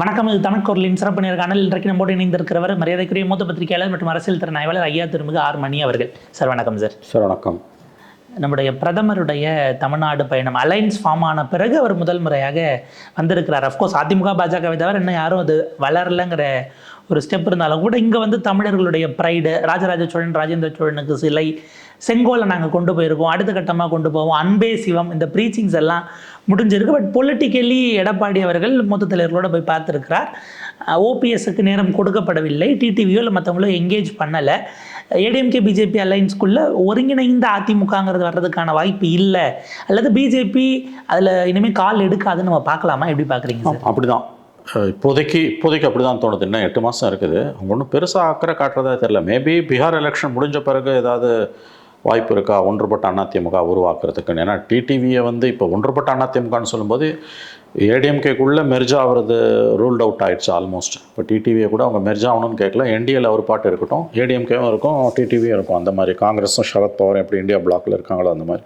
வணக்கம் இது தமிழ்கொருளின் சிறப்பு நேர்காணல் இன்றைக்கு நம்மோடு இணைந்திருக்கிறவர் மரியாதைக்குரிய மூத்த பத்திரிகையாளர் மற்றும் அரசியல் திறனாய்வாளர் ஐயா திருமிகு ஆர் மணி அவர்கள். சார் வணக்கம் சார். சார் வணக்கம். நம்முடைய பிரதமருடைய தமிழ்நாடு பயணம் அலைன்ஸ் ஃபார்ம் ஆன பிறகு அவர் முதல் முறையாக வந்திருக்கிறார். அஃப்கோர்ஸ் அதிமுக பாஜகவை தவிர இன்னும் யாரும் அது வளரலைங்கிற ஒரு ஸ்டெப் இருந்தாலும் கூட இங்கே வந்து தமிழர்களுடைய ப்ரைடு ராஜராஜ சோழன் ராஜேந்திர சோழனுக்கு சிலை செங்கோலை நாங்கள் கொண்டு போயிருக்கோம் அடுத்த கட்டமாக கொண்டு போவோம். அன்பே சிவம் இந்த ப்ரீச்சிங்ஸ் எல்லாம் முடிஞ்சிருக்கு. பட் பொலிட்டிக்கலி எடப்பாடி அவர்கள் மூத்த தலைவர்களோடு போய் பார்த்துருக்கிறார். ஓபிஎஸ்க்கு நேரம் கொடுக்கப்படவில்லை. டிடிவியோ இல்லை மற்றவங்களோ எங்கேஜ் பண்ணலை. ஏடிஎம்கே பிஜேபி அலைன்ஸ்குள்ளே ஒருங்கிணைந்த அதிமுகங்கிறது வர்றதுக்கான வாய்ப்பு இல்லை. அல்லது பிஜேபி அதில் இனிமேல் கால் எடுக்காதுன்னு நம்ம பார்க்கலாமா? எப்படி பார்க்குறீங்க அப்படி அப்படிதான். இப்போதைக்கு இப்போதைக்கு அப்படி தான் தோணுது. இன்னும் எட்டு மாதம் இருக்குது. அவங்க ஒன்றும் பெருசாக அக்கறை காட்டுறதா தெரியல. மேபி பீகார் எலெக்ஷன் முடிஞ்ச பிறகு ஏதாவது வாய்ப்பு இருக்கா ஒன்றுபட்ட அதிமுக உருவாக்குறதுக்குன்னு. ஏன்னா டிடிவியை வந்து இப்போ ஒன்றுபட்ட அதிமுகன்னு சொல்லும்போது ஏடிஎம்கேக்குள்ளே மெர்ஜ் ஆகிறது ரூல்ட் அவுட் ஆயிடுச்சு ஆல்மோஸ்ட் இப்போ டிடிவியை கூட அவங்க மெர்ஜ் ஆகணும்னு கேட்கல. என்டிஏல ஒரு பாட்டு இருக்கட்டும் ஏடிஎம்கேவும் இருக்கும் டிடிவியும் இருக்கும். அந்த மாதிரி காங்கிரஸும் சரத் பவாரும் எப்படி இந்தியா பிளாக்ல இருக்காங்களோ அந்த மாதிரி.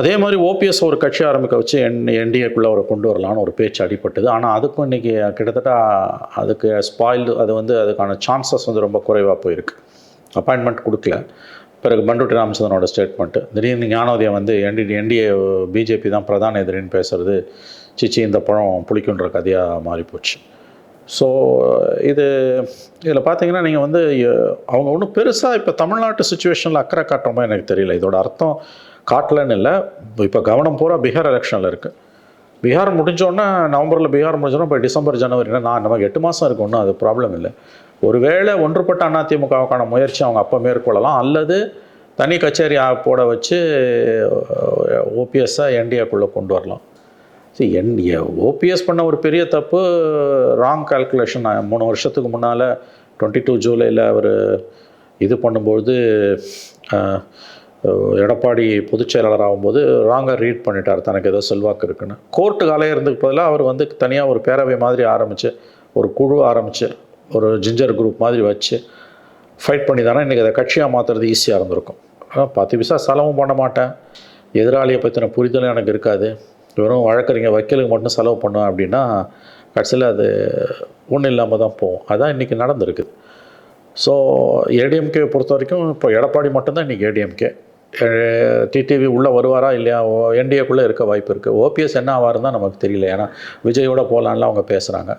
அதே மாதிரி ஓபிஎஸ் ஒரு கட்சி ஆரம்பிக்க வச்சு என் என்டிஏக்குள்ளே அவரை கொண்டு வரலான்னு ஒரு பேச்சு அடிப்பட்டது ஆனால் அதுக்கும் இன்றைக்கி கிட்டத்தட்ட அதுக்கு ஸ்பாயில்டு அது வந்து அதுக்கான சான்சஸ் வந்து ரொம்ப குறைவாக போயிருக்கு. அப்பாயின்மெண்ட் கொடுக்கல. பிறகு பண்டுட்டி ராமச்சந்திரனோட ஸ்டேட்மெண்ட்டு திடீர்னு ஞானோதயம் வந்து என்டி என்டிஏ பிஜேபி தான் பிரதான எதிரின்னு பேசுறது. சிச்சி இந்த பழம் புளிக்குன்ற கதையாக மாறிப்போச்சு. ஸோ இது இதில் பார்த்தீங்கன்னா நீங்கள் வந்து அவங்க ஒன்றும் பெருசாக இப்போ தமிழ்நாட்டு சுச்சுவேஷனில் அக்கறை காட்டுற மாதிரி எனக்கு தெரியல. இதோட அர்த்தம் காட்டலன்னு இல்லை. இப்போ கவனம் பூரா பீகார் எலெக்ஷனில் இருக்குது பீகார் முடிஞ்சோடனே நவம்பரில் பீகார் முடிஞ்சோன்னா இப்போ டிசம்பர் ஜனவரினா நான் நமக்கு எட்டு மாதம் இருக்கு. ஒன்றும் அது ப்ராப்ளம் இல்லை. ஒருவேளை ஒன்றுபட்ட அதிமுகவுக்கான முயற்சி அவங்க அப்போ மேற்கொள்ளலாம் அல்லது தனி கச்சேரி போட வச்சு ஓபிஎஸ்ஸை என்டிஏக்குள்ளே கொண்டு வரலாம். சரி என் ஓபிஎஸ் பண்ண ஒரு பெரிய தப்பு ராங் கால்குலேஷன் மூணு வருஷத்துக்கு முன்னால் டுவெண்ட்டி டூ ஜூலையில் அவர் இது பண்ணும்போது எடப்பாடி பொதுச் செயலாளர் ஆகும்போது ராங்காக ரீட் பண்ணிட்டார். தனக்கு ஏதோ செல்வாக்கு இருக்குன்னு. கோர்ட்டு காலையில் இருந்துக்கு பதிலாக அவர் வந்து தனியாக ஒரு பேரவை மாதிரி ஆரம்பித்து ஒரு குழு ஆரம்பித்து ஒரு ஜிஞ்சர் குரூப் மாதிரி வச்சு ஃபைட் பண்ணி தானே இன்றைக்கி அதை கட்சியாக மாற்றுறது ஈஸியாக இருந்திருக்கும். ஆனால் பத்து பைசா செலவும் பண்ண மாட்டேன். எதிராளியை பற்றின புரிதலும் எனக்கு இருக்காது. வெறும் வழக்கறிஞர் வக்கீலுக்கு மட்டும் செலவு பண்ணோம் அப்படின்னா கடைசியில் அது ஒன்றும் இல்லாமல் தான் போகும். அதான் இன்றைக்கி நடந்திருக்குது ஸோ ஏடிஎம்கே பொறுத்த வரைக்கும் இப்போ எடப்பாடி மட்டும்தான் இன்றைக்கி ஏடிஎம்கே டிடிவி உள்ளே வருவாரா இல்லையா? என்டிஏக்குள்ளே இருக்க வாய்ப்பு இருக்குது ஓபிஎஸ் என்ன ஆவாருன்னு தான் நமக்கு தெரியல. ஏன்னா விஜயோட போகலான்லாம் அவங்க பேசுகிறாங்க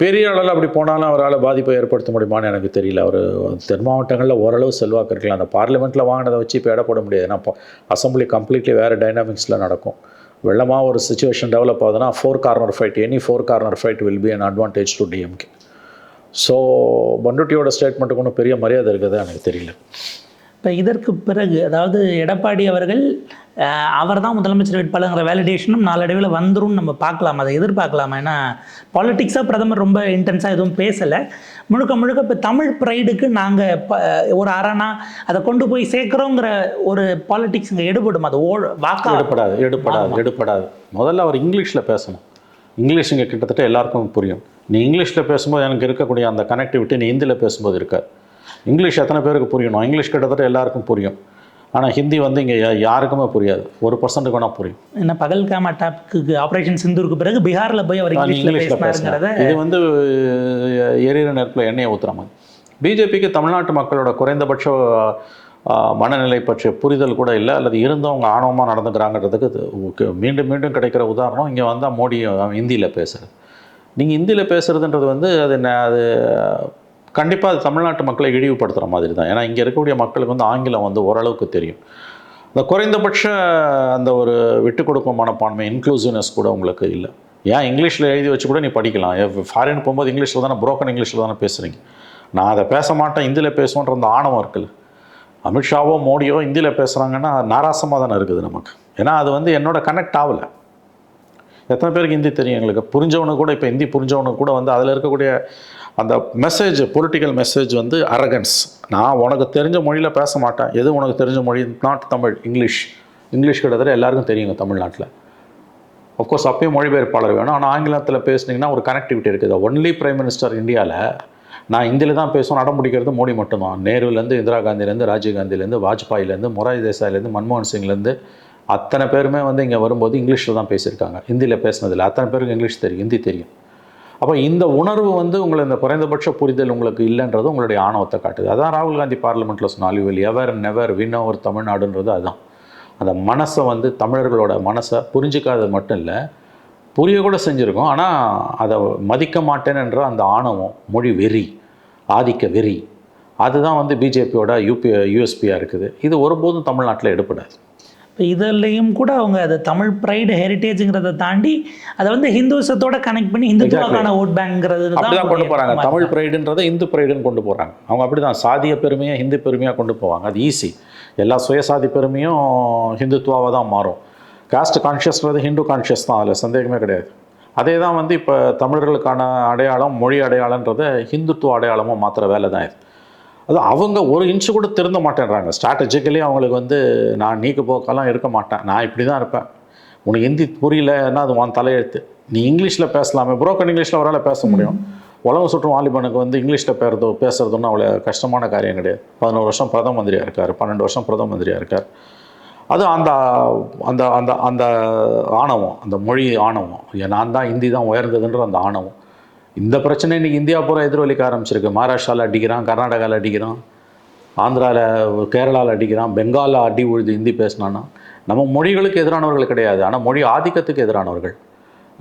பெரிய அளவில் அப்படி போனாலும் அவரால் பாதிப்பை ஏற்படுத்த முடியுமான்னு எனக்கு தெரியல. அவர் தென் மாவட்டங்களில் ஓரளவு செல்வாக்கு இருக்கலாம் அந்த பார்லிமெண்ட்டில் வாங்கினதை வச்சு இப்போ எடை போட முடியாது. ஏன்னா இப்போ அசம்பிளி கம்ப்ளீட்லி வேறு டைனாமிக்ஸில் நடக்கும். வெள்ளமாக ஒரு சுச்சுவேஷன் டெவலப் ஆகுதுன்னா four corner fight any four corner fight will be an advantage to DMK so பண்டுட்டியோட ஸ்டேட்மெண்ட்டுக்கு ஒன்றும் பெரிய மரியாதை இருக்குது எனக்கு தெரியல. இப்போ இதற்கு பிறகு அதாவது எடப்பாடி அவர்கள் அவர் தான் முதலமைச்சர் வேட்பாளருங்கிற வேலிடேஷனும் நாளடைவில் வந்துரும் நம்ம பார்க்கலாம். அதை எதிர்பார்க்கலாமா? ஏன்னா பாலிட்டிக்ஸாக பிரதமர் ரொம்ப இன்டென்ஸாக எதுவும் பேசலை. முழுக்க முழுக்க இப்போ தமிழ் ப்ரைடுக்கு நாங்கள் ஒரு அரணா அதை கொண்டு போய் சேர்க்குறோங்கிற ஒரு பாலிட்டிக்ஸ் இங்கே எடுபடும். அது ஓ வாக்கா? எடுப்படாது எடுப்படாது எடுப்படாது முதல்ல அவர் இங்கிலீஷில் பேசணும். இங்கிலீஷ் இங்கே கிட்டத்தட்ட எல்லாருக்கும் புரியும். நீ இங்கிலீஷில் பேசும்போது எனக்கு இருக்கக்கூடிய அந்த கனெக்டிவிட்டி நீ ஹிந்தியில் பேசும்போது இருக்காது. இங்கிலீஷ் எத்தனை பேருக்கு புரியணும் இங்கிலீஷ் கிட்டத்தட்ட எல்லாருக்கும் புரியும். ஆனால் ஹிந்தி வந்து இங்கே யாருக்குமே புரியாது. ஒரு பர்சன்ட்டுக்கு வேணால் புரியும். என்ன பகல்காம் அட்டாக்கு ஆப்ரேஷன் சிந்தூருக்கு பிறகு பீகாரில் போய் அவர் இங்கிலீஷில் பேசினாருங்கிறத இது வந்து எரியிற நெருப்பில் எண்ணெயை ஊற்றுற மாதிரி. பிஜேபிக்கு தமிழ்நாட்டு மக்களோட குறைந்தபட்ச மனநிலை பற்றிய புரிதல் கூட இல்லை. அல்லது இருந்தவங்க ஆணவமாக நடந்துக்கிறாங்கன்றதுக்கு இது உக்கு- மீண்டும் மீண்டும் கிடைக்கிற உதாரணம் இங்கே வந்தால் மோடி ஹிந்தியில் பேசுகிறது நீங்கள் ஹிந்தியில் பேசுகிறதுன்றது வந்து அது அது கண்டிப்பாக அது தமிழ்நாட்டு மக்களை இழிவுபடுத்துகிற மாதிரி தான் ஏன்னா இங்கே இருக்கக்கூடிய மக்களுக்கு வந்து ஆங்கிலம் வந்து ஓரளவுக்கு தெரியும். இந்த குறைந்தபட்ச அந்த ஒரு விட்டு கொடுக்கும் மனப்பான்மை இன்க்ளூசிவ்னஸ் கூட உங்களுக்கு இல்லை. ஏன்? இங்கிலீஷில் எழுதி வச்சு கூட நீ படிக்கலாம். ஃபாரின் போகும்போது இங்கிலீஷில் தானே புரோக்கன் இங்கிலீஷில் தானே பேசுகிறீங்க நான் அதை பேச மாட்டேன். ஹிந்தியில் பேசுவோன்ற அந்த ஆணவம் இருக்குல்ல. அமித்ஷாவோ மோடியோ ஹிந்தியில் பேசுகிறாங்கன்னா நாராசமாக தானே இருக்குது நமக்கு. ஏன்னா அது வந்து என்னோட கனெக்ட் ஆகலை. எத்தனை பேருக்கு ஹிந்தி தெரியும் எங்களுக்கு? புரிஞ்சவனுக்கு கூட இப்போ ஹிந்தி புரிஞ்சவனுக்கு கூட வந்து அதில் இருக்கக்கூடிய அந்த மெசேஜ் பொலிட்டிக்கல் மெசேஜ் வந்து அரகன்ஸ் நான் உனக்கு தெரிஞ்ச மொழியில் பேச மாட்டேன். எது உனக்கு தெரிஞ்ச மொழி? நாட் தமிழ் இங்கிலீஷ் இங்கிலீஷ் கிட்டத்தட்ட எல்லாருக்கும் தெரியுங்க தமிழ்நாட்டில். அஃப்கோர்ஸ் அப்பயும் மொழிபெயர்ப்பாளர் வேணும். ஆனால் ஆங்கிலத்தில் பேசுனீங்கன்னா ஒரு கனெக்டிவிட்டி இருக்குது. ஒன்லி பிரைம் மினிஸ்டர் இந்தியாவில் நான் இந்தியில் தான் பேசுவேன். அடம் பிடிக்கிறது மோடி மட்டும்தான். நேருலேருந்து இந்திரா காந்திலேருந்து ராஜீவ் காந்திலேருந்து வாஜ்பாயிலேருந்து மொராஜி தேசாயிலேருந்து மன்மோகன் சிங்லேருந்து அத்தனை பேருமே வந்து இங்கே வரும்போது இங்கிலீஷில் தான் பேசியிருக்காங்க. ஹிந்தியில் பேசினதில்லை. அத்தனை பேருக்கு இங்கிலீஷ் தெரியும். ஹிந்தி தெரியும். அப்போ இந்த உணர்வு வந்து உங்களை இந்த குறைந்தபட்ச புரிதல் உங்களுக்கு இல்லைன்றது உங்களுடைய ஆணவத்தை காட்டுது. அதான் ராகுல் காந்தி பார்லிமெண்ட்டில் சொன்ன அழிவில் எவர் நெவர் வின் ஓவர் தமிழ்நாடுன்றது அதுதான் அந்த மனசை வந்து தமிழர்களோட மனசை புரிஞ்சிக்காதது மட்டும் இல்லை புரிய கூட செஞ்சுருக்கோம். ஆனால் அதை மதிக்க மாட்டேன்ன்ற அந்த ஆணவம் மொழி வெறி ஆதிக்க வெறி அதுதான் வந்து பிஜேபியோட யூபி யூஎஸ்பியாக இருக்குது. இது ஒருபோதும் தமிழ்நாட்டில் எடுப்படாது இப்போ இதுலேயும் கூட அவங்க அதை தமிழ் ப்ரைடு ஹெரிட்டேஜுங்கிறத தாண்டி அதை வந்து ஹிந்துசத்தோட கனெக்ட் பண்ணி இந்துத்துவாக்கான ஓட் பேங்க்ங்கிறது அப்படிதான் கொண்டு போகிறாங்க தமிழ் ப்ரைடுன்றதை இந்து ப்ரைடுன்னு கொண்டு போகிறாங்க அவங்க அப்படி தான் சாதிய பெருமையை ஹிந்து பெருமையாக கொண்டு போவாங்க. அது ஈஸி எல்லா சுயசாதி பெருமையும் ஹிந்துத்துவாவாக தான் மாறும். காஸ்ட் கான்ஷியஸ்ன்றது ஹிந்து கான்ஷியஸ் தான் அதில் சந்தேகமே கிடையாது. அதே தான் வந்து இப்போ தமிழர்களுக்கான அடையாளம் மொழி அடையாளன்றதை ஹிந்துத்துவ அடையாளமாக மாற்றுற வேலை தான் இது. அது அவங்க ஒரு இன்ச்சு கூட திருந்த மாட்டேன்றாங்க. ஸ்ட்ராட்டஜிக்கலி அவங்களுக்கு வந்து நான் நீக்கு போக்கெல்லாம் இருக்க மாட்டேன். நான் இப்படி தான் இருப்பேன். உனக்கு ஹிந்தி புரியலன்னா அது உன் தலையெழுத்து. நீ இங்கிலீஷில் பேசலாமே. புரோக்கன் இங்கிலீஷில் அவரால் பேச முடியும். உலகம் சுற்றும் வாலிபனுக்கு வந்து இங்கிலீஷில் பேசுறதோ பேசுறதுன்னு அவ்வளோ கஷ்டமான காரியம் கிடையாது. பதினோரு வருஷம் பிரதம மந்திரியாக இருக்கார். பன்னெண்டு வருஷம் பிரதம மந்திரியாக இருக்கார். அது அந்த அந்த அந்த அந்த ஆணவம் அந்த மொழி ஆணவம். நான் தான் ஹிந்தி தான் உயர்ந்ததுன்ற அந்த ஆணவம். இந்த பிரச்சனை இன்னைக்கு இந்தியா பூரா எதிரொலிக்க ஆரம்பிச்சிருக்கு. மகாராஷ்டிராவில் அடிக்கிறான் கர்நாடகாவில் அடிக்கிறான் ஆந்திராவில் கேரளாவில் அடிக்கிறான் பெங்காலில் அடி உழுது ஹிந்தி பேசினான்னா நம்ம மொழிகளுக்கு எதிரானவர்கள் கிடையாது. ஆனால் மொழி ஆதிக்கத்துக்கு எதிரானவர்கள்.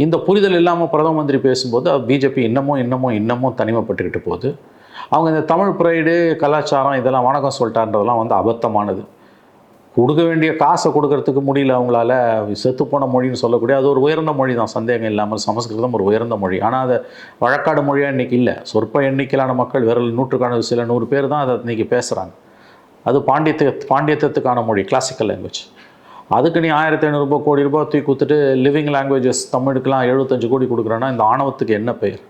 இந்த புரிதல் இல்லாமல் பிரதம மந்திரி பேசும்போது பிஜேபி இன்னமும் இன்னமும் இன்னமும் தனிமைப்பட்டுக்கிட்டு போகுது. அவங்க இந்த தமிழ் ப்ரைடு கலாச்சாரம் இதெல்லாம் வணக்கம் சொல்லிட்டான்றதெல்லாம் வந்து அபத்தமானது. கொடுக்க வேண்டிய காசை கொடுக்கறதுக்கு முடியல அவங்களால. செத்துப்போன மொழின்னு சொல்லக்கூடிய அது ஒரு உயர்ந்த மொழி தான் சந்தேகம் இல்லாமல் சமஸ்கிருதம் ஒரு உயர்ந்த மொழி. ஆனால் அதை வழக்காடு மொழியாக இன்றைக்கி இல்லை. சொற்ப எண்ணிக்கையிலான மக்கள் விரல் நூற்றுக்கான சில நூறு பேர் தான் அதை இன்றைக்கி பேசுகிறாங்க அது பாண்டியத்து பாண்டியத்துக்கான மொழி கிளாசிக்கல் லாங்குவேஜ் அதுக்கு நீ ஆயிரத்தி ஐநூறுரூபா கோடி ரூபாய் தூக்கி கொடுத்துட்டு லிவிங் லாங்குவேஜஸ் தமிழுக்கெலாம் எழுபத்தஞ்சு கோடி கொடுக்குறேன்னா இந்த ஆணவத்துக்கு என்ன பெயர்?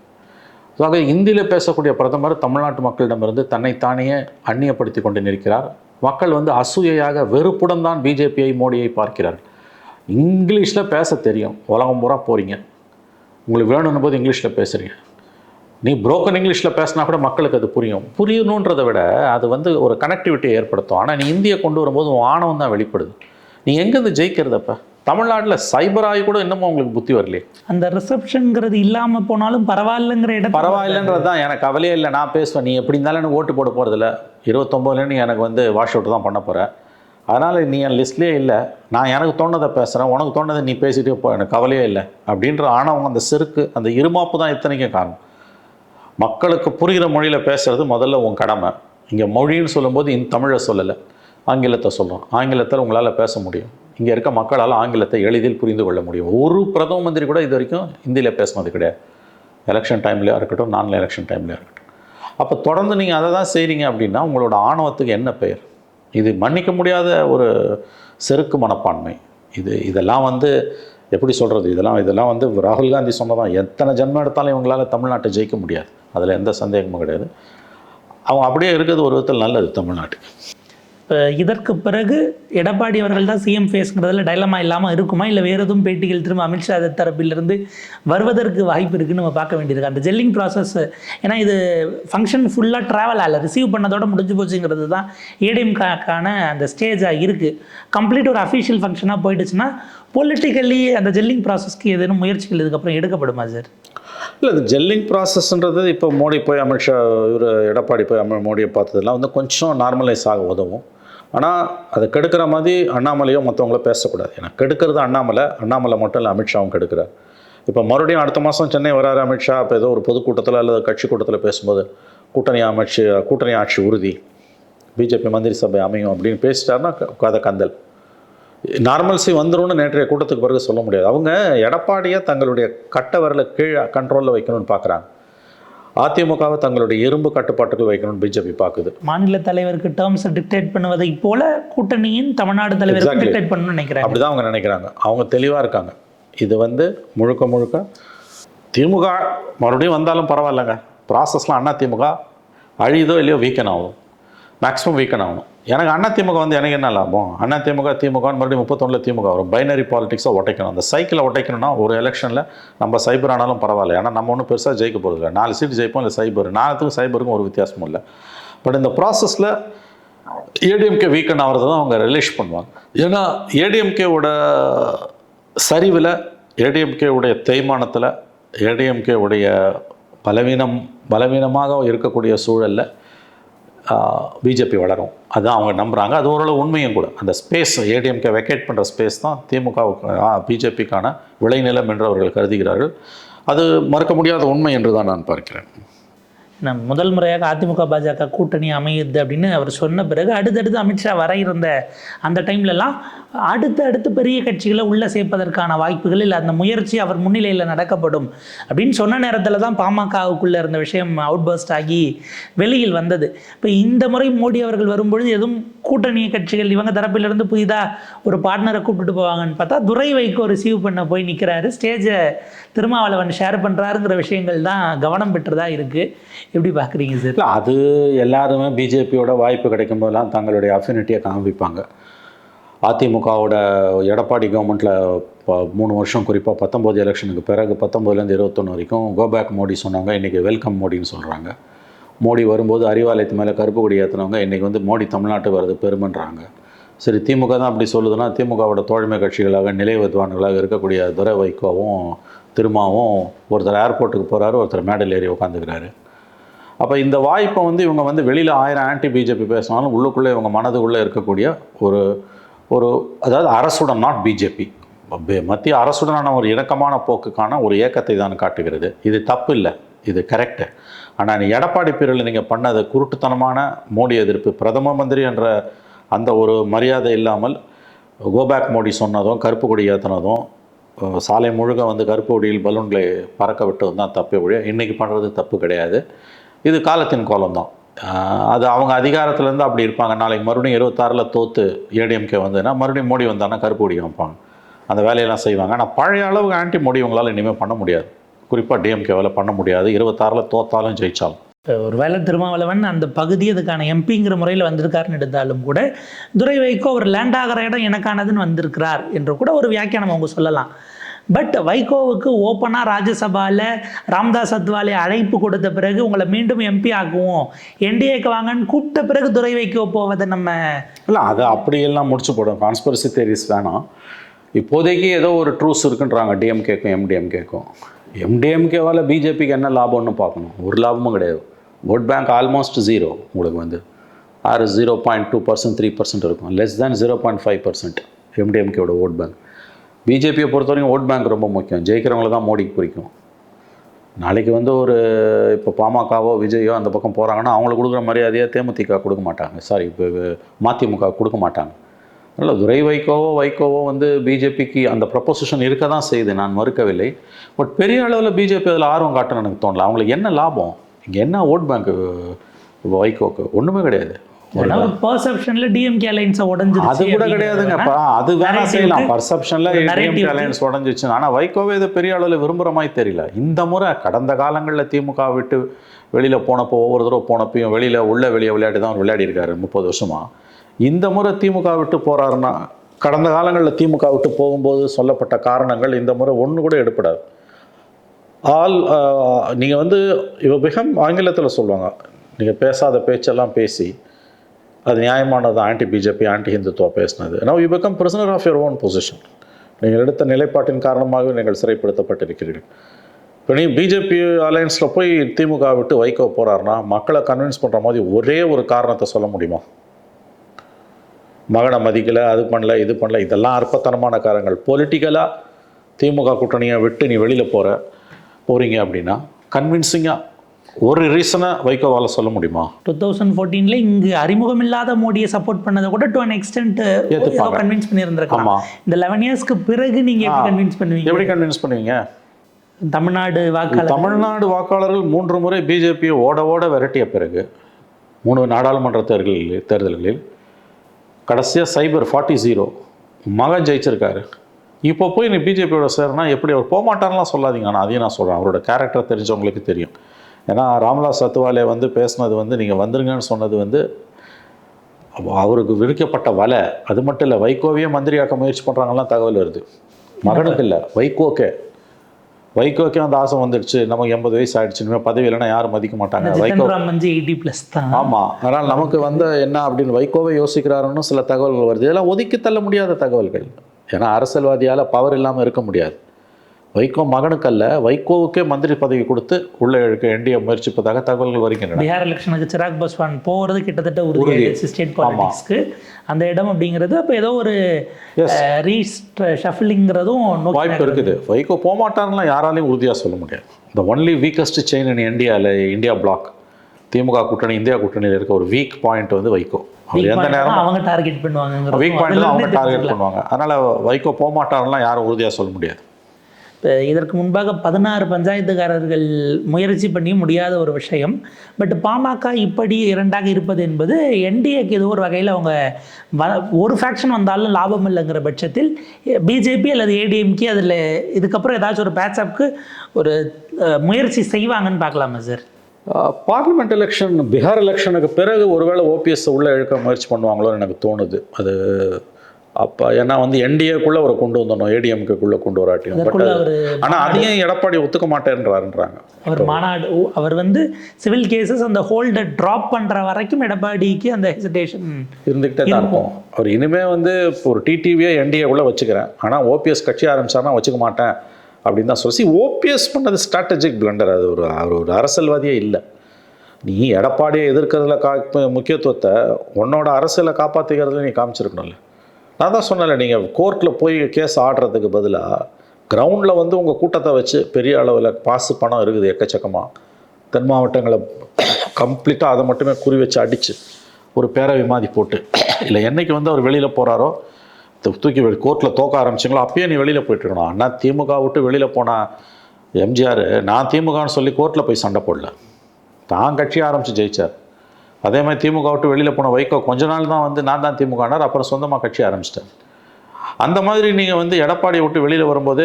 ஸோ ஆக இந்தியில் பேசக்கூடிய பிரதமர் தமிழ்நாட்டு மக்களிடமிருந்து தன்னைத்தானே அந்நியப்படுத்தி கொண்டு நிற்கிறார். மக்கள் வந்து அசூயையாக வெறுப்புடன் தான் பிஜேபியை மோடியை பார்க்கிறார்கள். இங்கிலீஷில் பேச தெரியும். உலகம் பூரா போகிறீங்க உங்களுக்கு வேணும்னு போது இங்கிலீஷில் பேசுகிறீங்க நீ புரோக்கன் இங்கிலீஷில் பேசினா கூட மக்களுக்கு அது புரியும். புரியணுன்றதை விட அது வந்து ஒரு கனெக்டிவிட்டியை ஏற்படுத்தும். ஆனால் நீ இந்தியை கொண்டு வரும்போது உன் ஆணவம் தான் வெளிப்படுது. நீ எங்கேருந்து ஜெயிக்கிறதப்போ? தமிழ்நாட்டில் சைபர் ஆகி கூட இன்னமும் உங்களுக்கு புத்தி வரலையே. அந்த ரிசப்ஷனுங்கிறது இல்லாமல் போனாலும் பரவாயில்லைங்கிற இடம் பரவாயில்லைன்றது தான். எனக்கு கவலையே இல்லை. நான் பேசுவேன். நீ எப்படி இருந்தாலும் எனக்கு ஓட்டு போட போகிறதில்ல இருபத்தொம்போதுல நீ எனக்கு வந்து வாஷ் அவுட் தான் பண்ண போகிற அதனால் நீ என் லிஸ்ட்லேயே இல்லை. நான் எனக்கு தோணுதை பேசுகிறேன் உனக்கு தோணுதை நீ பேசிட்டே போ. எனக்கு கவலையே இல்லை. அப்படின்ற ஆணவம் அந்த செருக்கு அந்த இருமாப்பு தான் இத்தனைக்கும் காரணம். மக்களுக்கு புரிகிற மொழியில் பேசுறது முதல்ல உன் கடமை. இங்கே மொழின்னு சொல்லும்போது இந்த தமிழை சொல்லலை. ஆங்கிலத்தை சொல்கிறோம் ஆங்கிலத்தில் உங்களால் பேச முடியும். இங்கே இருக்க மக்களால் ஆங்கிலத்தை எளிதில் புரிந்து கொள்ள முடியும். ஒரு பிரதம மந்திரி கூட இது வரைக்கும் ஹிந்தியில் பேசினது கிடையாது. எலெக்ஷன் டைம்லையாக இருக்கட்டும் நான் எலெக்ஷன் டைம்லையாக இருக்கட்டும். அப்போ தொடர்ந்து நீங்கள் அதை தான் செய்கிறீங்க அப்படின்னா உங்களோட ஆணவத்துக்கு என்ன பெயர்? இது மன்னிக்க முடியாத ஒரு செருக்கு மனப்பான்மை. இது இதெல்லாம் வந்து எப்படி சொல்கிறது இதெல்லாம் இதெல்லாம் வந்து ராகுல் காந்தி சொன்னதான். எத்தனை ஜென்மம் எடுத்தாலும் இவங்களால் தமிழ்நாட்டை ஜெயிக்க முடியாது. அதில் எந்த சந்தேகமும் கிடையாது. அவங்க அப்படியே இருக்கிறது ஒரு விதத்தில் நல்லது தமிழ்நாட்டுக்கு. இப்போ இதற்கு பிறகு எடப்பாடி அவர்கள் தான் சிஎம் ஃபேஸ்ங்கிறதுல டைலமா இல்லாமல் இருக்குமா? இல்லை வேறு எதுவும் பேட்டிகள் திரும்ப அமித்ஷா தரப்பிலிருந்து வருவதற்கு வாய்ப்பு இருக்குன்னு நம்ம பார்க்க வேண்டியிருக்கு. அந்த ஜெல்லிங் ப்ராசஸ் ஏன்னா இது ஃபங்க்ஷன் ஃபுல்லாக ட்ராவல் ஆகல. ரிசீவ் பண்ணதோட முடிஞ்சு போச்சுங்கிறது தான் ஏடிஎம்கான அந்த ஸ்டேஜாக இருக்குது கம்ப்ளீட் ஒரு அஃபிஷியல் ஃபங்க்ஷனாக போயிடுச்சுன்னா பொலிட்டிக்கலி அந்த ஜெல்லிங் ப்ராசஸ்க்கு ஏதேனும் முயற்சிகள் இதுக்கப்புறம் எடுக்கப்படுமா சார் இல்லை இந்த ஜெல்லிங் ப்ராசஸ்ன்றது இப்போ மோடி போய் அமித்ஷா இவர் எடப்பாடி போய் அம மோடியை பார்த்ததெல்லாம் வந்து கொஞ்சம் நார்மலைஸ் ஆக உதவும். ஆனால் அதை கெடுக்கிற மாதிரி அண்ணாமலையோ மற்றவங்களும் பேசக்கூடாது. ஏன்னா கெடுக்கிறது அண்ணாமலை அண்ணாமலை மட்டும் இல்லை அமித்ஷாவும் கெடுக்கிறார். இப்போ மறுபடியும் அடுத்த மாதம் சென்னை வராரு அமித்ஷா இப்போ ஏதோ ஒரு பொதுக்கூட்டத்தில் அல்லது கட்சி கூட்டத்தில் பேசும்போது கூட்டணி அமைச்சு கூட்டணி ஆட்சி உறுதி பிஜேபி மந்திரி சபை அமையும் அப்படின்னு பேசிட்டாருன்னா கதை கந்தல். நார்மல்சி வந்துடும்னு நேற்றைய கூட்டத்துக்கு பிறகு சொல்ல முடியாது. அவங்க எடப்பாடியை தங்களுடைய கட்ட வரலை கீழே கண்ட்ரோலில் வைக்கணும்னு பார்க்குறாங்க அதிமுகவை தங்களுடைய இரும்பு கட்டுப்பாட்டுக்குள் வைக்கணும்னு பிஜேபி பார்க்குது மாநில தலைவருக்கு டேர்ம்ஸ் டிக்டேட் பண்ணுவதை போல கூட்டணியின் தமிழ்நாடு தலைவருக்கு. டிக்டேட் பண்ணணும்னு நினைக்கிறாங்க. அப்படிதான் அவங்க நினைக்கிறாங்க. அவங்க தெளிவாக இருக்காங்க. இது வந்து முழுக்க முழுக்க திமுக மறுபடியும் வந்தாலும் பரவாயில்லைங்க. ப்ராசஸ்லாம் அண்ணா திமுக அழியுதோ இல்லையோ வீக்கன் ஆகும். மேக்ஸிமம் வீக்கன் ஆகணும். எனக்கு அண்ணா திமுக வந்து எனக்கு என்ன லாபம்? அண்ணா திமுக திமுகன்னு மறுபடியும் முப்பத்தொன்னில் திமுக வரும். பைனரி பாலிடிக்ஸாக உடைக்கணும் அந்த சைக்கிளை உடைக்கணும்னா ஒரு எலெக்ஷனில் நம்ம சைபர் ஆனாலும் பரவாயில்ல. ஏன்னா நம்ம ஒன்றும் பெருசாக ஜெயிக்க போகிறது இல்லை நாலு சீட் ஜெயிப்போம் இல்லை சைபர் நாலத்துக்கும் சைபருக்கும் ஒரு வித்தியாசமும் இல்லை. பட் இந்த ப்ராசஸில் ஏடிஎம்கே வீக்கன் ஆகிறது தான் அவங்க ரிலீஸ் பண்ணுவாங்க. ஏன்னா ஏடிஎம்கேவோட சரிவில் ஏடிஎம்கேவுடைய தேய்மானத்தில் ஏடிஎம்கேவுடைய பலவீனம் பலவீனமாக இருக்கக்கூடிய சூழலில் பிஜேபி வளரும். அதுதான் அவங்க நம்புகிறாங்க அது ஓரளவு உண்மையும் கூட. அந்த ஸ்பேஸ் ஏடிஎம்கே வெக்கேட் பண்ணுற ஸ்பேஸ் தான் திமுகவுக்கு பிஜேபிக்கான விளைநிலம் என்று அவர்கள் கருதுகிறார்கள். அது மறுக்க முடியாத உண்மை என்று தான் நான் பார்க்கிறேன். நம் முதல் முறையாக அதிமுக பாஜக கூட்டணி அமையுது அப்படின்னு அவர் சொன்ன பிறகு அடுத்தடுத்து அமித்ஷா வர இருந்த அந்த டைம்லலாம் அடுத்து அடுத்து பெரிய கட்சிகளை உள்ளே சேர்ப்பதற்கான வாய்ப்புகள் இல்லை. அந்த முயற்சி அவர் முன்னிலையில் நடக்கப்படும் அப்படின்னு சொன்ன நேரத்தில் தான் பாமகவுக்குள்ளே இருந்த விஷயம் அவுட் பர்ஸ்ட் ஆகி வெளியில் வந்தது. இப்போ இந்த முறை மோடி அவர்கள் வரும்பொழுது எதுவும் கூட்டணி கட்சிகள் இவங்க தரப்பிலிருந்து புதிதாக ஒரு பார்ட்னரை கூப்பிட்டு போவாங்கன்னு பார்த்தா துரை வைக்கோ ரிசீவ் பண்ண போய் நிற்கிறாரு ஸ்டேஜை திருமாவளவன் ஷேர் பண்ணுறாருங்கிற விஷயங்கள் தான் கவனம் பெற்றதாக இருக்குது எப்படி பார்க்குறீங்க சார்? இல்லை அது எல்லாருமே பிஜேபியோட வாய்ப்பு கிடைக்கும் போதெல்லாம் தங்களுடைய அஃபினிட்டியை காமிப்பாங்க அதிமுகவோட எடப்பாடி கவர்மெண்ட்டில் மூணு வருஷம் குறிப்பாக பத்தொம்போது எலெக்ஷனுக்கு பிறகு பத்தொம்போதுலேருந்து இருபத்தொன்று வரைக்கும் கோபேக் மோடி சொன்னவங்க இன்றைக்கி வெல்கம் மோடின்னு சொல்கிறாங்க மோடி வரும்போது அறிவாலயத்து மேலே கருப்பு கொடி ஏற்றினவங்க இன்றைக்கி வந்து மோடி தமிழ்நாட்டுக்கு வர்றது பெருமைன்றாங்க. சரி திமுக தான் அப்படி சொல்லுதுன்னா திமுகவோட தோழமை கட்சிகளாக நிலைவத்வான்களாக இருக்கக்கூடிய துரை வைகோவும் திருமாவும் ஒருத்தர் ஏர்போர்ட்டுக்கு போகிறாரு ஒருத்தர் மேடல் ஏறி உட்காந்துக்கிறாரு அப்போ இந்த வாய்ப்பை வந்து இவங்க வந்து வெளியில் ஆயிரம் ஆன்டி பிஜேபி பேசினாலும் உள்ளுக்குள்ளே இவங்க மனதுக்குள்ளே இருக்கக்கூடிய ஒரு ஒரு அதாவது அரசுடன் நாட் பிஜேபி மத்திய அரசுடனான ஒரு இணக்கமான போக்குக்கான ஒரு இயக்கத்தை தான் காட்டுகிறது. இது தப்பு இல்லை. இது கரெக்டு ஆனால் எடப்பாடி பேரில் நீங்கள் பண்ணது குருட்டுத்தனமான மோடி எதிர்ப்பு பிரதம மந்திரி என்ற அந்த ஒரு மரியாதை இல்லாமல் கோபேக் மோடி சொன்னதும் கருப்பு கொடி ஏற்றினதும் சாலை முழுக்க வந்து கருப்பு கொடியில் பலூன்களை பறக்க விட்டதும் தான் தப்பே ஒழிய இன்றைக்கி பண்ணுறது தப்பு கிடையாது. இது காலத்தின் கோலம்தான். அது அவங்க அதிகாரத்துலேருந்து அப்படி இருப்பாங்க. நாளைக்கு மறுபடியும் இருபத்தாறில் தோற்று ஏடிஎம்கே வந்ததுன்னா மறுபடியும் மோடி வந்தான்னா கருப்பு கொடி வைப்பாங்க அந்த வேலையெல்லாம் செய்வாங்க. ஆனால் பழைய அளவுக்கு ஆன்டி மோடி உங்களால் இனிமேல் பண்ண முடியாது. குறிப்பாக டிஎம்கேவில் பண்ண முடியாது. இருபத்தாறில் தோத்தாலும் ஜெயிச்சாலும். ஒருவேளை திருமாவளவன் அந்த பகுதி அதுக்கான எம்பிங்கிற முறையில் வந்திருக்காருன்னு எடுத்தாலும் கூட துரை வைக்கோ அவர் லேண்ட் ஆகிற இடம் எனக்கானதுன்னு வந்திருக்கிறார் என்று கூட ஒரு வியாக்கியானம் அவங்க சொல்லலாம். பட் வைகோவுக்கு ஓப்பனாக ராஜ்யசபாவில் ராம்தாஸ் அத்வாலே அழைப்பு கொடுத்த பிறகு உங்களை மீண்டும் எம்பி ஆக்குவோம். என்டிஏக்கு வாங்கன்னு கூப்பிட்ட பிறகு துறை வைகோ போவதை நம்ம. இல்லை அது அப்படியெல்லாம் முடிச்சு போடும். கான்ஸ்பரசி தேரிஸ் வேணாம். இப்போதைக்கு ஏதோ ஒரு ட்ரூஸ் இருக்குன்றாங்க டிஎம்கேக்கும் எம்டிஎம்கேக்கும் எம்டிஎம்கேவால் பிஜேபிக்கு என்ன லாபம்னு பார்க்கணும்? ஒரு லாபமும் கிடையாது. ஓட் பேங்க் ஆல்மோஸ்ட் ஜீரோ உங்களுக்கு வந்து. ஆறு zero point two percent three percent இருக்கும். Less than zero point five percent எம்டிஎம்கேவோட vote bank பிஜேபியை பொறுத்த வரைக்கும் ஓட் பேங்க் ரொம்ப முக்கியம். ஜெயிக்கிறவங்கள தான் மோடிக்கு பிடிக்கும். நாளைக்கு வந்து ஒரு இப்போ பாமகவோ விஜயோ அந்த பக்கம் போகிறாங்கன்னா அவங்களுக்கு கொடுக்குற மரியாதையாக தேமுதிக கொடுக்க மாட்டாங்க. சாரி இப்போ மதிமுக கொடுக்க மாட்டாங்க. அதனால் துரை வைகோவோ வைகோவோ வந்து பிஜேபிக்கு அந்த ப்ரப்போசிஷன் இருக்க தான் செய்யுது. நான் மறுக்கவில்லை. பட் பெரிய அளவில் பிஜேபி அதில் ஆர்வம் காட்டணும்னு எனக்கு தோணல. அவங்களுக்கு என்ன லாபம்? இங்கே என்ன ஓட் பேங்க் வைகோக்கு? ஒன்றுமே கிடையாது. ஒரு பர்செப்ஷனில் டிஎம்கே அலைன்ஸை உடஞ்சிருச்சு அது கூட கிடையாதுங்க. அது வேணா செய்யலாம். பர்செப்ஷன்ல க்கு- அலையன்ஸ் உடஞ்சிச்சு ஆனா வைகோவே இதை பெரிய அளவில் விரும்புகிற மாதிரி தெரியல. இந்த முறை கடந்த காலங்களில் திமுக விட்டு வெளியில போனப்போ ஒவ்வொரு தடவை போனப்பையும் வெளியில உள்ள வெளியே விளையாட்டு தான் விளையாடி இருக்காரு முப்பது வருஷமா. இந்த முறை திமுக விட்டு போறாருன்னா கடந்த காலங்களில் திமுக விட்டு போகும்போது சொல்லப்பட்ட காரணங்கள் இந்த முறை ஒன்று கூட எடுப்படாது. ஆல் நீங்கள் வந்து இவ மிகம் ஆங்கிலத்தில் சொல்லுவாங்க. நீங்கள் பேசாத பேச்செல்லாம் பேசி அது நியாயமானது ஆன்டி பிஜேபி ஆன்டி ஹிந்துத்துவா பேசினது. Now you become prisoner of your own position நீங்கள் எடுத்த நிலைப்பாட்டின் காரணமாகவே நீங்கள் சிறைப்படுத்தப்பட்டிருக்கிறீர்கள். இப்போ நீ பிஜேபி அலையன்ஸில் போய் திமுக விட்டு வைகோ போகிறாருன்னா மக்களை கன்வின்ஸ் பண்ணுற மாதிரி ஒரே ஒரு காரணத்தை சொல்ல முடியுமா? மகனை மதிக்கலை அது பண்ணல இது பண்ணல இதெல்லாம் அற்பத்தனமான காரணங்கள். பொலிட்டிக்கலாக திமுக கூட்டணியை விட்டு நீ வெளியில் போகிற போகிறீங்க அப்படின்னா கன்வின்சிங்காக ஒரு ரீசனை வைகோவால் சொல்ல முடியுமா? டூ தௌசண்ட் ஃபோர்டீனில் இங்கு அறிமுகம் இல்லாத மோடியை சப்போர்ட் பண்ணதை கூட டு அன் எக்ஸ்டென்ட் ஏத்துப்பாங்க. கன்வின்ஸ் பண்ணியிருந்திருக்கலாம். இந்த லெவன் இயர்ஸ்க்கு பிறகு நீங்கள் எப்படி கன்வின்ஸ் பண்ணுவீங்க? எப்படி கன்வின்ஸ் பண்ணுவீங்க? தமிழ்நாடு வாக்காளர் தமிழ்நாடு வாக்காளர்கள் மூன்று முறை பிஜேபியை ஓட ஓட விரட்டிய பிறகு மூணு நாடாளுமன்ற தேர்தலில் தேர்தல்களில் கடைசியாக சைபர் ஃபார்ட்டி ஜீரோ மகன் ஜெயிச்சிருக்காரு. இப்போ போய் நீ பிஜேபியோட சேர்னா எப்படி அவர் போக மாட்டார்லாம் சொல்லாதீங்க. ஆனால் அதையும் நான் சொல்கிறேன் அவரோட கேரக்டர் தெரிஞ்சவங்களுக்கு தெரியும். ஏன்னா ராம்லாஸ் அத்வாலே வந்து பேசுனது வந்து நீங்கள் வந்துருங்கன்னு சொன்னது வந்து அவ- அவருக்கு விடுக்கப்பட்ட வலை. அது மட்டும் இல்லை வைகோவையே மந்திரியாக்க முயற்சி பண்ணுறாங்கலாம் தகவல் வருது. மகனுக்கு இல்லை வைகோக்கே. வைகோக்கே அந்த ஆசை வந்துடுச்சு நமக்கு எண்பது வயசு ஆயிடுச்சு இனிமேல் பதவி இல்லைன்னா யாரும் மதிக்க மாட்டாங்க. வைகோ எயிட்டி ப்ளஸ் தான். ஆமாம் அதனால் நமக்கு வந்த என்ன அப்படின்னு வைகோவை யோசிக்கிறாருன்னு சில தகவல்கள் வருது. இதெல்லாம் ஒதுக்கி தள்ள முடியாத தகவல்கள். ஏன்னா அரசியல்வாதியால் பவர் இல்லாமல் இருக்க முடியாது. வைகோ மகனுக்கல்ல வைகோவுக்கே மந்திரி பதவி கொடுத்து உள்ளே இழுக்க என்டிஏ முயற்சிப்பதாக தகவல்கள் வருகின்றன. பீகார் எலெக்ஷனுக்கு சிராக் பாஸ்வான் போகிறது கிட்டத்தட்ட. உறுதி ஸ்டேட் பாலிடிக்ஸ்க்கு அந்த இடம் அப்படிங்கிறது அப்போ ஏதோ ஒரு ரீஸ்ட் ஷஃபிளிங்கிறதும் வாய்ப்பு இருக்குது. வைகோ போகமாட்டாருலாம் யாராலையும் உறுதியாக சொல்ல முடியாது. இந்த ஒன்லி வீக்கஸ்ட் செயின் இன் இந்தியாவில் இந்தியா பிளாக் திமுக கூட்டணி இந்தியா கூட்டணியில் இருக்க ஒரு வீக் பாயிண்ட் வந்து வைகோ. எந்த நேரம் அவங்க டார்கெட் பண்ணுவாங்க வீக் பாயிண்ட் அவங்க டார்கெட் பண்ணுவாங்க. அதனால் வைகோ போகமாட்டாருலாம் யாரும் உறுதியாக சொல்ல முடியாது. இதற்கு முன்பாக பதினாறு பஞ்சாயத்துக்காரர்கள் முயற்சி பண்ணி முடியாத ஒரு விஷயம். பட் பாமக இப்படி இரண்டாக இருப்பது என்பது என்டிஏக்கு ஏதோ ஒரு வகையில் அவங்க வ ஒரு ஃபேக்ஷன் வந்தாலும் லாபம் இல்லைங்கிற பட்சத்தில் பிஜேபி அல்லது ஏடிஎம்கே அதில் இதுக்கப்புறம் ஏதாச்சும் ஒரு பேட்சப்க்கு ஒரு முயற்சி செய்வாங்கன்னு பார்க்கலாமா சார் பார்லிமெண்ட் எலெக்ஷன் பீகார் எலெக்ஷனுக்கு பிறகு ஒருவேளை ஓபிஎஸ் உள்ளே இழுக்க முயற்சி பண்ணுவாங்களோன்னு எனக்கு தோணுது. அது அப்போ ஏன்னா வந்து என்டிஏக்குள்ளே அவரை கொண்டு வந்துடணும் ஏடிஎம்கேக்குள்ளே கொண்டு வராட்டியும். ஆனால் அதையும் எடப்பாடி ஒத்துக்க மாட்டேன்றாருன்றாங்க. அவர் மாநாடு அவர் வந்து சிவில் கேசஸ் அந்த ஹோல்டை ட்ராப் பண்ணுற வரைக்கும் எடப்பாடிக்கு அந்த ஹெசிடேஷன் இருந்துக்கிட்டே தான் இருக்கும். அவர் இனிமே வந்து ஒரு டிடிவியே என்டிஏக்குள்ளே வச்சுக்கிறேன். ஆனால் ஓபிஎஸ் கட்சி ஆரம்பிச்சாருன்னா வச்சுக்க மாட்டேன் அப்படின்னு தான் சொல்லி ஓபிஎஸ் பண்ணது ஸ்ட்ராட்டஜிக் பிளண்டர் அது ஒரு அவர் ஒரு அரசியல்வாதியே இல்லை. நீ எடப்பாடியை எதிர்க்கிறதுல கா முக்கியத்துவத்தை உன்னோட அரசியலை காப்பாற்றிக்கிறதுல நீ காமிச்சிருக்கணும்ல. நான் தான் சொன்னேன்ல நீங்கள் கோர்ட்டில் போய் கேஸ் ஆடுறதுக்கு பதிலாக கிரவுண்டில் வந்து உங்கள் கூட்டத்தை வச்சு பெரிய அளவில் பாசு பணம் இருக்குது எக்கச்சக்கமாக தென் மாவட்டங்களை கம்ப்ளீட்டாக அதை மட்டுமே குறி வச்சு அடித்து ஒரு பேரவை மாதிரி போட்டு இல்லை என்னைக்கு வந்து அவர் வெளியில் போகிறாரோ தூக்கி கோர்ட்டில் தோக்க ஆரம்பிச்சிங்களோ அப்பயே நீ வெளியில் போயிட்டுருக்கணும் அண்ணா திமுக விட்டு வெளியில் போனால் எம்ஜிஆர் நான் திமுகன்னு சொல்லி கோர்ட்டில் போய் சண்டை போடல. தான் கட்சி ஆரம்பித்து ஜெயித்தார் அதே மாதிரி திமுக விட்டு வெளியில் போன வைகோ கொஞ்ச நாள் தான் வந்து நான் தான் திமுக ஆனார் அப்புறம் சொந்தமாக கட்சி ஆரம்பிச்சிட்டேன் அந்த மாதிரி நீங்கள் வந்து எடப்பாடியை விட்டு வெளியில் வரும்போது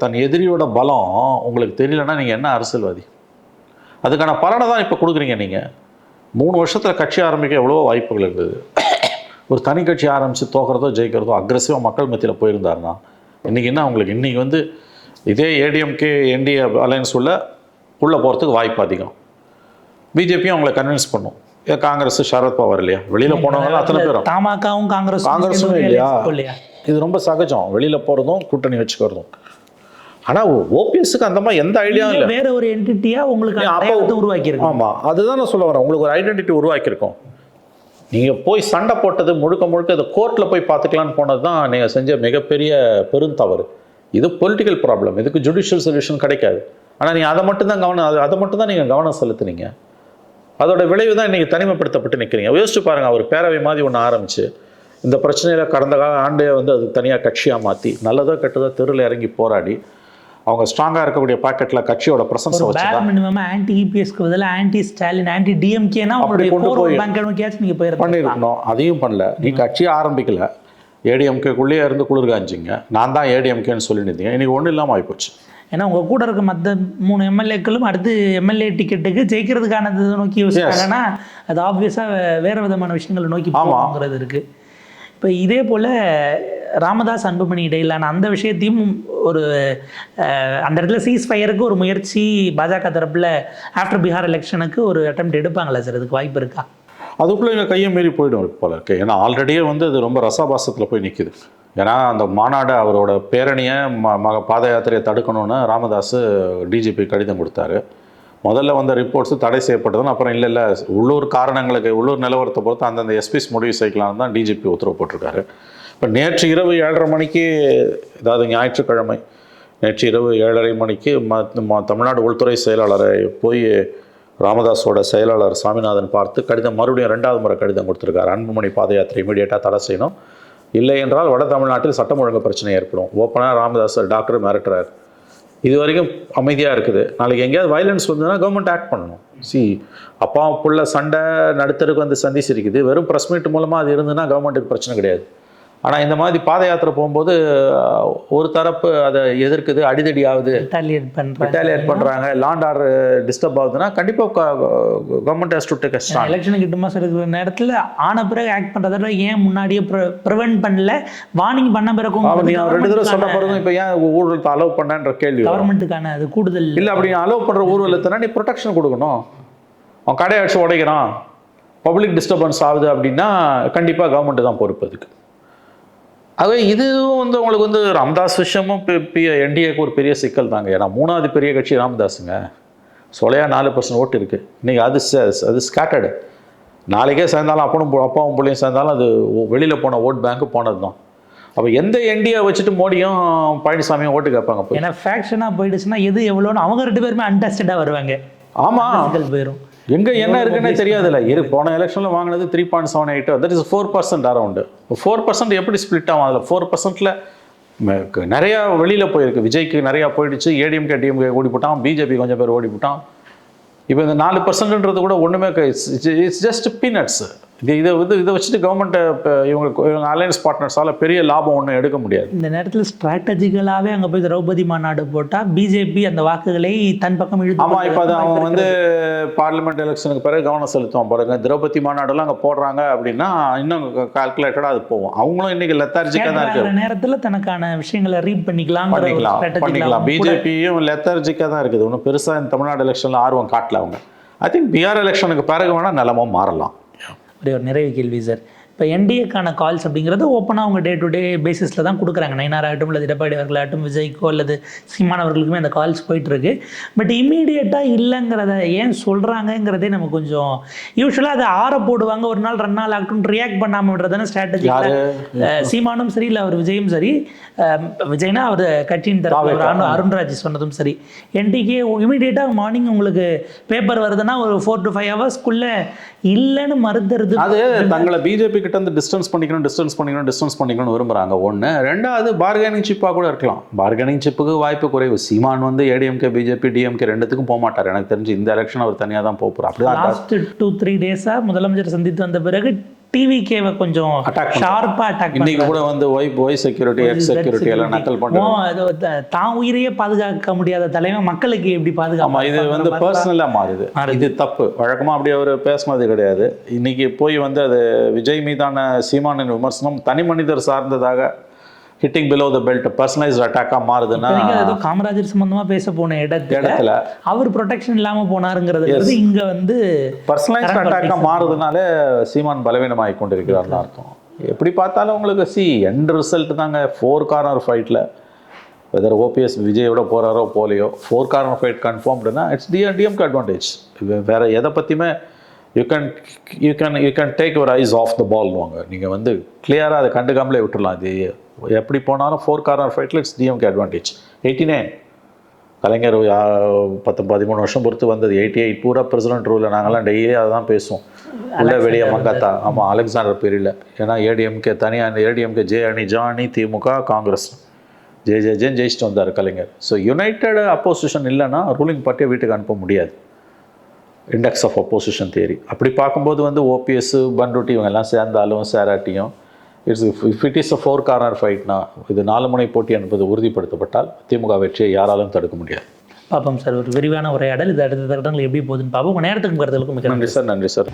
தன் எதிரியோட பலம் உங்களுக்கு தெரியலன்னா நீங்கள் என்ன அரசியல்வாதி? அதுக்கான பலனை தான் இப்போ கொடுக்குறீங்க நீங்கள் மூணு வருஷத்தில் கட்சி ஆரம்பிக்க எவ்வளோ வாய்ப்புகள் இருந்தது. ஒரு தனி கட்சி ஆரம்பித்து தோக்கிறதோ ஜெயிக்கிறதோ அக்ரஸிவாக மக்கள் மத்தியில் போயிருந்தாருன்னா இன்றைக்கி என்ன உங்களுக்கு? இன்றைக்கி வந்து இதே ஏடிஎம்கே என்டிஏ அலையன்ஸ் உள்ள உள்ளே போகிறதுக்கு வாய்ப்பு அதிகம். பிஜேபியும் அவங்களை கன்வின்ஸ் பண்ணும். காங்கிரஸ் சரத்பவார் இல்லையா? வெளியில் போனவங்க அத்தனை பேரும். தமாகவும் காங்கிரஸ் காங்கிரஸும் இல்லையா? இது ரொம்ப சகஜம். வெளியில் போகிறதும் கூட்டணி வச்சுக்கிறதும். ஆனால் ஓபிஎஸ்க்கு அந்த மாதிரி எந்த ஐடியாவும் இல்லை. வேற ஒரு என்டிட்டியா உங்களுக்கு அப்போ- அடையாளத்தை உருவாக்கி இருக்கு ஆமாம் அதுதான் நான் சொல்ல வரேன். உங்களுக்கு ஒரு ஐடென்டிட்டி உருவாக்கியிருக்கோம். நீங்கள் போய் சண்டை போட்டது முழுக்க முழுக்க இது கோர்ட்டில் போய் பார்த்துக்கலான்னு போனது தான் நீங்கள் செஞ்ச மிகப்பெரிய பெருந்தவறு. இது பொலிட்டிக்கல் ப்ராப்ளம் இதுக்கு ஜுடிஷியல் சொல்யூஷன் கிடைக்காது. ஆனால் நீங்கள் அதை மட்டும் தான் கவனம் அது அதை மட்டும் தான் நீங்கள் கவனம் செலுத்துனீங்க. அதோட விளைவு தான் இன்றைக்கி தனிமைப்படுத்தப்பட்டு நிற்கிறீங்க யோசிச்சு பாருங்கள் அவர் பேரவை மாதிரி ஒன்று ஆரம்பிச்சு இந்த பிரச்சனையில் கடந்த கால ஆண்டே வந்து அது தனியாக கட்சியாக மாற்றி நல்லதோ கெட்டதோ தெருவில் இறங்கி போராடி அவங்க ஸ்ட்ராங்காக இருக்கக்கூடிய பாக்கெட்டில் கட்சியோட பிரசன்ஸை வச்சு மினிமம் ஆன்டி இபிஎஸ்க்கு பதிலாக ஆன்டி ஸ்டாலின் ஆன்டி டிஎம்கேனா உங்களுடைய கொண்டு போய் பேங்க் நோக்கியாச்சும் நீங்க போயிருப்பாங்க பண்ணியிருக்கணும் அதையும் பண்ணல. நீ கட்சியை ஆரம்பிக்கல. ஏடிஎம்கேக்குள்ளேயே இருந்து குளிர் காஞ்சிங்க நான் தான் ஏடிஎம்கேன்னு சொல்லி நின்றீங்க இன்னைக்கு ஒன்றும் இல்லாமல் ஆகிப்போச்சு ஏன்னா உங்க கூட இருக்க மற்ற மூணு எம்எல்ஏக்களும் அடுத்து எம்எல்ஏ டிக்கெட்டுக்கு ஜெயிக்கிறதுக்கானது நோக்கி யோசிச்சாங்கன்னா அது ஆப்வியஸா வேற விதமான விஷயங்களை நோக்கி ஆமா. போகுங்கிறது இருக்கு. இப்போ இதே போல ராமதாஸ் அன்புமணி இடையிலான அந்த விஷயத்தையும் ஒரு அந்த இடத்துல சீஸ் ஃபயருக்கு ஒரு முயற்சி பாஜக தரப்புல ஆஃப்டர் பீகார் எலெக்ஷனுக்கு ஒரு அட்டெம்ப்ட் எடுப்பாங்களா சார் அதுக்கு வாய்ப்பு இருக்கா? அதுக்குள்ளே எங்கள் கையை மீறி போயிடும் போல இருக்கு. ஏன்னா ஆல்ரெடியே வந்து அது ரொம்ப ரசாபாசத்தில் போய் நிற்கிது ஏன்னா அந்த மாநாடு அவரோட பேரணியை ம மக பாத யாத்திரையை தடுக்கணும்னு ராமதாஸ் டிஜிபி கடிதம் கொடுத்தாரு. முதல்ல வந்த ரிப்போர்ட்ஸ் தடை செய்யப்பட்டதுன்னு அப்புறம் இல்லை இல்லை உள்ளூர் காரணங்களுக்கு உள்ளூர் நிலவரத்தை பொறுத்து அந்தந்த எஸ்பிஸ் முடிவு செய்யலாம்னு தான் டிஜிபி உத்தரவு போட்டிருக்காரு. இப்போ நேற்று இரவு ஏழரை மணிக்கு அதாவது ஞாயிற்றுக்கிழமை நேற்று இரவு ஏழரை மணிக்கு ம- தமிழ்நாடு உள்துறை செயலாளரை போய் ராமதாஸோட செயலாளர் சாமிநாதன் பார்த்து கடிதம் மறுபடியும் ரெண்டாவது முறை கடிதம் கொடுத்துருக்காரு. அன்புமணி பாத யாத்திரை இமீடியட்டாக தடை செய்யணும். இல்லை என்றால் வட தமிழ்நாட்டில் சட்டம் ஒழுங்கு பிரச்சனை ஏற்படும். ஓப்பனாக ராமதாஸ் டாக்டர் மிரட்டுறார். இது வரைக்கும் அமைதியாக இருக்குது. நாளைக்கு எங்கேயாவது வயலன்ஸ் வந்ததுன்னா கவர்மெண்ட் ஆக்ட் பண்ணணும். சி அப்பா புள்ள சண்டை நடுத்தருக்கு வந்து சந்திச்சிருக்குது. வெறும் ப்ரெஸ் மீட் மூலமாக அது இருந்ததுன்னா கவர்மெண்ட்டுக்கு பிரச்சனை கிடையாது. ஆனால் இந்த மாதிரி பாத யாத்திரை போகும்போது ஒரு தரப்பு அதை எதிர்க்குது அடிதடி ஆகுது. ரிட்டாலியேட் பண்ணுறாங்க லாண்ட் ஆர்டர் டிஸ்டர்ப் ஆகுதுன்னா கண்டிப்பாக government has to take stand எலெக்ஷனுக்கு எட்டு மாசம் இருக்கிற நேரத்துல ஆன பிறகு ஆக்ட் பண்றதை விட ஏன் முன்னாடியே ப்ரிவென்ட் பண்ணல? வார்னிங் பண்ண பிறகும் ரெண்டு தடவை சொன்ன பிறகும் இப்போ ஏன் ஊழலத்தை அலோவ் பண்ணன்ற கேள்வி வரும். கவர்மெண்ட்டுக்கான அது கூடுதல் இல்லை அப்படி அலோவ் பண்ணுற ஊர்வலத்தினா நீ ப்ரொடெக்ஷன் கொடுக்கணும். அவன் கடையை அடிச்சு உடைக்கிறான். பப்ளிக் டிஸ்டர்பன்ஸ் ஆகுது அப்படின்னா கண்டிப்பாக கவர்மெண்ட் தான் பொறுப்பு அதுக்கு. ஆகவே இதுவும் வந்து உங்களுக்கு வந்து ராமதாஸ் விஷயமும் என்டிஏக்கு ஒரு பெரிய சிக்கல் தாங்க. ஏன்னா மூணாவது பெரிய கட்சி ராமதாஸுங்க. சொலையா நாலு பர்சன்ட் ஓட்டு இருக்குது இன்றைக்கி அது அது ஸ்கேட்டர்டு நாளைக்கே சேர்ந்தாலும் அப்பனும் அப்பாவும் பிள்ளையும் சேர்ந்தாலும் அது வெளியில் போன ஓட் பேங்க்கு போனது தான் அப்போ எந்த என்டிஏ வச்சுட்டு மோடியும் பழனிசாமியும் ஓட்டு கேட்பாங்க ஏன்னா ஃபேக்ஷனாக போயிடுச்சுன்னா எது எவ்வளோன்னு அவங்க ரெண்டு பேருமே அன்டஸ்டடாக வருவாங்க. ஆமாம் போயிடும் எங்க என்ன இருக்குன்னே தெரியாதுல்ல. இரு போன எலெக்ஷனில் வாங்கினது three point seven eight that is four percent around four percent எப்படி ஸ்ப்ளிட் ஆகும் அதில்? ஃபோர் பர்சன்ட்டில் நிறையா வெளியில் போயிருக்கு. விஜய்க்கு நிறையா போயிடுச்சு. ஏடிஎம்கே டிஎம்கே ஓடி போட்டான். பிஜேபி கொஞ்சம் பேர் ஓடி போட்டான். இப்போ இந்த நாலு பர்சன்ட்ன்றது கூட ஒன்றுமே இட்ஸ் ஜஸ்ட் பீனட்ஸ் இது இதை வந்து இதை வச்சுட்டு கவர்மெண்ட்டை இவங்க இவங்க அலையன்ஸ் பார்ட்னர்ஸால் பெரிய லாபம் ஒன்றும் எடுக்க முடியாது. இந்த நேரத்தில் ஸ்ட்ராட்டஜிக்கலாகவே அங்கே போய் திரௌபதி மாநாடு போட்டால் பிஜேபி அந்த வாக்குகளை தன் பக்கம் இழுத்து ஆமாம் இப்போ அது அவன் வந்து பார்லிமெண்ட் எலெக்ஷனுக்கு பிறகு கவனம் செலுத்துவான் பாருங்க. திரௌபதி மாநாடுலாம் அங்கே போடுறாங்க அப்படின்னா இன்னும் கால்குலேட்டடாக அது போகும். அவங்களும் இன்னைக்கு லெத்தார்ஜிக்காக தான் இருக்கு கேட்குற நேரத்தில் தனக்கான விஷயங்களை ரீட் பண்ணிக்கலாம் பண்ணிக்கலாம். பண்ணிக்கலாம் பிஜேபியும் லெத்தார்ஜிக்காக தான் இருக்குது. ஒன்றும் பெருசாக இந்த தமிழ்நாடு எலெக்ஷனில் ஆர்வம் காட்டல அவங்க. ஐ திங்க் பிஆர் எலெக்ஷனுக்கு பிறகு வேணால் நிலமும் மாறலாம். ஒரே ஒரு நிறைவு கேள்வி சார். இப்போ என்டிஏக்கான கால்ஸ் அப்படிங்கிறது ஓப்பனாக அவங்க டே டு டே பேசிஸில் தான் கொடுக்குறாங்க. நயனார் ஆகட்டும் இல்லை எடப்பாடி அவர்களாகட்டும் விஜய்க்கோ அல்லது சீமான் அவர்களுக்குமே அந்த கால்ஸ் போயிட்டுருக்கு. பட் இம்மீடியட்டாக இல்லைங்கிறத ஏன் சொல்கிறாங்கங்கிறதே நம்ம கொஞ்சம் யூஸ்வலாக அதை ஆற போடுவாங்க. ஒரு நாள் ரெண்டு நாள் ஆகட்டும் ரியாக்ட் பண்ணாமல் விடுறதானே ஸ்ட்ராட்டஜி சீமானும் சரி இல்லை அவர் விஜயும் சரி விஜய்னா அவர் கட்சியின் தரப்பு அருண்ராஜ் சொன்னதும் சரி. என்டிகே இமீடியட்டாக மார்னிங் உங்களுக்கு பேப்பர் வருதுன்னா ஒரு ஃபோர் டு ஃபைவ் ஹவர்ஸ்க்குள்ளே இல்லைன்னு மறுத்துறது அது தங்களை பிஜேபி கிட்ட இருந்து டிஸ்டன்ஸ் பண்ணிக்கணும் டிஸ்டன்ஸ் பண்ணிக்கணும் டிஸ்டன்ஸ் பண்ணிக்கணும்னு விரும்புறாங்க. ஒன்று ரெண்டாவது பார்கெனிங் சிப்பாக கூட இருக்கலாம். பார்கெனிங் சிப்புக்கு வாய்ப்பு குறைவு. சீமான் வந்து ஏடிஎம்கே பிஜேபி டிஎம்கே ரெண்டுத்துக்கும் போக மாட்டார். எனக்கு தெரிஞ்சு இந்த எலெக்ஷன் அவர் தனியாக தான் போக போகிறார் அப்படிதான் லாஸ்ட் டூ த்ரீ டேஸாக முதலமைச்சர் சந்தித்து வந்த பிறகு டிவிகேவை கொஞ்சம். ஷார்ப்பாக அட்டாக் இன்னைக்கு கூட வந்து Y Y security X security எல்லாம் நக்கல் பண்ணுறாங்க. தான் உயிரையே பாதுகாக்க முடியாத தலைவன் மக்களுக்கு எப்படி ஆமா இது வந்து பாதுகாப்பு பர்சனலாக மாறுது. இது தப்பு. வழக்கமாக அப்படி அவர் பேசினது கிடையாது. இன்னைக்கு போய் வந்து அது விஜய் மீதான சீமானின் விமர்சனம் தனி மனிதர் சார்ந்ததாக hitting below the belt personalised அட்டாக்காக மாறுதுன்னா ஏதோ காமராஜர் சம்பந்தமா பேச போன இடத்துல இடத்துல. அவர் ப்ரொடெக்ஷன் இல்லாம போனாருங்கிறது இங்க வந்து பர்சனலைஸ்ட் அட்டாக்காக மாறுதுனாலே சீமான் பலவீனமாகி கொண்டிருக்கிறார்னு அர்த்தம். எப்படி பார்த்தாலும் உங்களுக்கு சி எண்ட் ரிசல்ட் தாங்க. ஃபோர் கார்னர் ஃபைட்டில் வெதர் ஓபிஎஸ் விஜயோட போகிறாரோ போலையோ ஃபோர் கார்னர் ஃபைட் கன்ஃபார்ம்டுனா இட்ஸ் டி டிஎம்க்கு அட்வான்டேஜ் வேற எதை பற்றியுமே you can you can you can take your eyes off the பால்வாங்க நீங்கள் வந்து கிளியராக அதை கண்டுக்காமலே விட்டுறலாம் இது எப்படி போனாலும் four corner ஃபைட்டில் it's DMK advantage eighty nine Kalaignar பத்து பதிமூணு வருஷம் பொறுத்து வந்தது. எயிட்டி எயிட் பூரா பிரசிடென்ட் ரூலில் நாங்கள்லாம் டெய்லி அதை தான் பேசுவோம். உள்ள வெளியே மங்காத்தா ஆமாம் அலெக்சாண்டர் பீரியடில் ஏன்னா ஏடிஎம்கே தனியாக ஏடிஎம்கே ஜே அணி ஜா அணி திமுக காங்கிரஸ். ஜே ஜே ஜேன்னு ஜெயிச்சுட்டு வந்தார் கலைஞர். ஸோ யுனைடெட் அப்போசிஷன் இல்லைன்னா ரூலிங் பார்ட்டியை வீட்டுக்கு அனுப்ப முடியாது. இண்டெக்ஸ் ஆஃப் அப்போசிஷன் தியரி அப்படி பார்க்கும்போது வந்து ஓபிஎஸ் பண்ருட்டி இவங்க எல்லாம் சேர்ந்தாலும் சேராட்டியும் it's if it is a four corner ஃபைட்னா இது நாலு முனை போட்டி என்பது உறுதிப்படுத்தப்பட்டால் திமுக வெற்றியை யாராலும் தடுக்க முடியாது. பாப்போம் சார் ஒரு விரிவான உரையாடல். இது அடுத்த தடங்கள் எப்படி போகுதுன்னு பார்ப்போம் உங்க நேரத்துக்கும் கருத்துகளுக்கும் நன்றி. சார் நன்றி சார்.